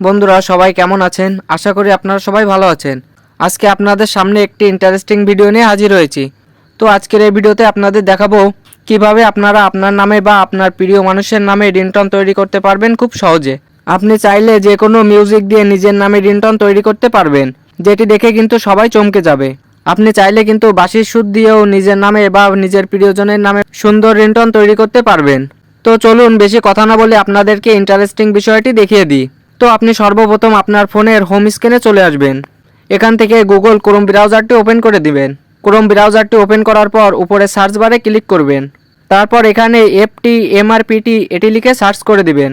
বন্ধুরা, সবাই কেমন আছেন? আশা করি আপনারা সবাই ভালো আছেন। আজকে আপনাদের সামনে একটি ইন্টারেস্টিং ভিডিও নিয়ে হাজির হয়েছি। তো আজকের এই ভিডিওতে আপনাদের দেখাবো কীভাবে আপনারা আপনার নামে বা আপনার প্রিয় মানুষের নামে রিংটন তৈরি করতে পারবেন খুব সহজে। আপনি চাইলে যে কোনো মিউজিক দিয়ে নিজের নামে রিংটন তৈরি করতে পারবেন, যেটি দেখে কিন্তু সবাই চমকে যাবে। আপনি চাইলে কিন্তু বাঁশির সুদ দিয়েও নিজের নামে বা নিজের প্রিয়জনের নামে সুন্দর রিংটন তৈরি করতে পারবেন। তো চলুন, বেশি কথা না বলে আপনাদেরকে ইন্টারেস্টিং বিষয়টি দেখিয়ে দিই। তো আপনি সর্বপ্রথম আপনার ফোনের হোম স্ক্রিনে চলে আসবেন। এখান থেকে গুগল ক্রোম ব্রাউজারটি ওপেন করে দিবেন। ক্রোম ব্রাউজারটি ওপেন করার পর উপরে সার্চ বারে ক্লিক করবেন। তারপর এখানে এফটি এমআরপিটি এটি লিখে সার্চ করে দিবেন।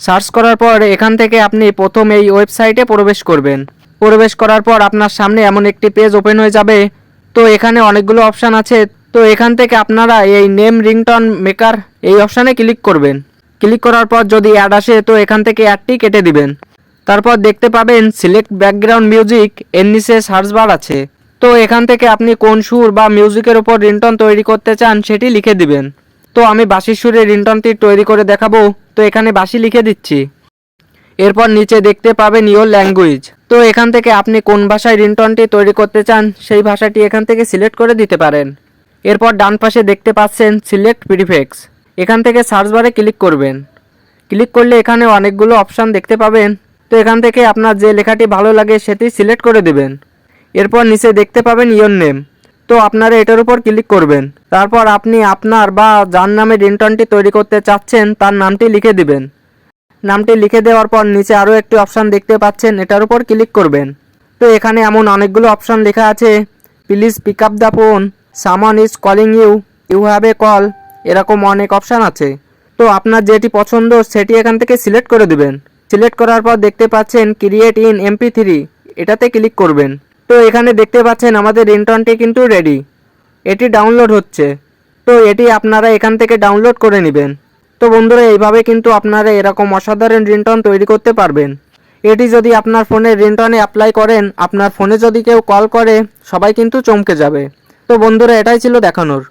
সার্চ করার পর এখান থেকে আপনি প্রথম এই ওয়েবসাইটে প্রবেশ করবেন। প্রবেশ করার পর আপনার সামনে এমন একটি পেজ ওপেন হয়ে যাবে। তো এখানে অনেকগুলো অপশান আছে। তো এখান থেকে আপনারা এই নেম রিংটন মেকার এই অপশানে ক্লিক করবেন। ক্লিক করার পর যদি অ্যাড আসে, তো এখান থেকে অ্যাডটি কেটে দিবেন। তারপর দেখতে পাবেন সিলেক্ট ব্যাকগ্রাউন্ড মিউজিক এর নিচে সার্চ বার আছে। তো এখান থেকে আপনি কোন সুর বা মিউজিকের উপর রিংটন তৈরি করতে চান সেটি লিখে দিবেন। তো আমি বাঁশির সুরে রিংটনটি তৈরি করে দেখাবো। তো এখানে বাঁশি লিখে দিচ্ছি। এরপর নিচে দেখতে পাবেন ইওর ল্যাঙ্গুয়েজ। তো এখান থেকে আপনি কোন ভাষায় রিংটনটি তৈরি করতে চান, সেই ভাষাটি এখান থেকে সিলেক্ট করে দিতে পারেন। এরপর ডান পাশে দেখতে পাচ্ছেন সিলেক্ট প্রিফেক্স। এখান থেকে সার্চ বারে ক্লিক করবেন। ক্লিক করলে এখানে অনেকগুলো অপশান দেখতে পাবেন। তো এখান থেকে আপনার যে লেখাটি ভালো লাগে সেটি সিলেক্ট করে দেবেন। এরপর নিচে দেখতে পাবেন ইওর নেম তো আপনারা এটার উপর ক্লিক করবেন। তারপর আপনি আপনার বা যার নামে রিংটনটি তৈরি করতে চাচ্ছেন, তার নামটি লিখে দিবেন। নামটি লিখে দেওয়ার পর নিচে আরও একটি অপশান দেখতে পাচ্ছেন, এটার উপর ক্লিক করবেন। তো এখানে এমন অনেকগুলো অপশান লেখা আছে। Please pick up the phone someone is calling you you have a call এরকম অনেক অপশান আছে। তো আপনার যেটি পছন্দ, সেটি এখান থেকে সিলেক্ট করে দিবেন। সিলেক্ট করার পর দেখতে পাচ্ছেন ক্রিয়েট ইন এমপি থ্রি এটাতে ক্লিক করবেন। তো এখানে দেখতে পাচ্ছেন আমাদের রিংটনটি কিন্তু রেডি এটি ডাউনলোড হচ্ছে। তো এটি আপনারা এখান থেকে ডাউনলোড করে নেবেন। তো বন্ধুরা, এইভাবে কিন্তু আপনারা এরকম অসাধারণ রিংটন তৈরি করতে পারবেন। এটি যদি আপনার ফোনে রিংটনে অ্যাপ্লাই করেন, আপনার ফোনে যদি কেউ কল করে, সবাই কিন্তু চমকে যাবে। তো বন্ধুরা, এটাই ছিল দেখানোর।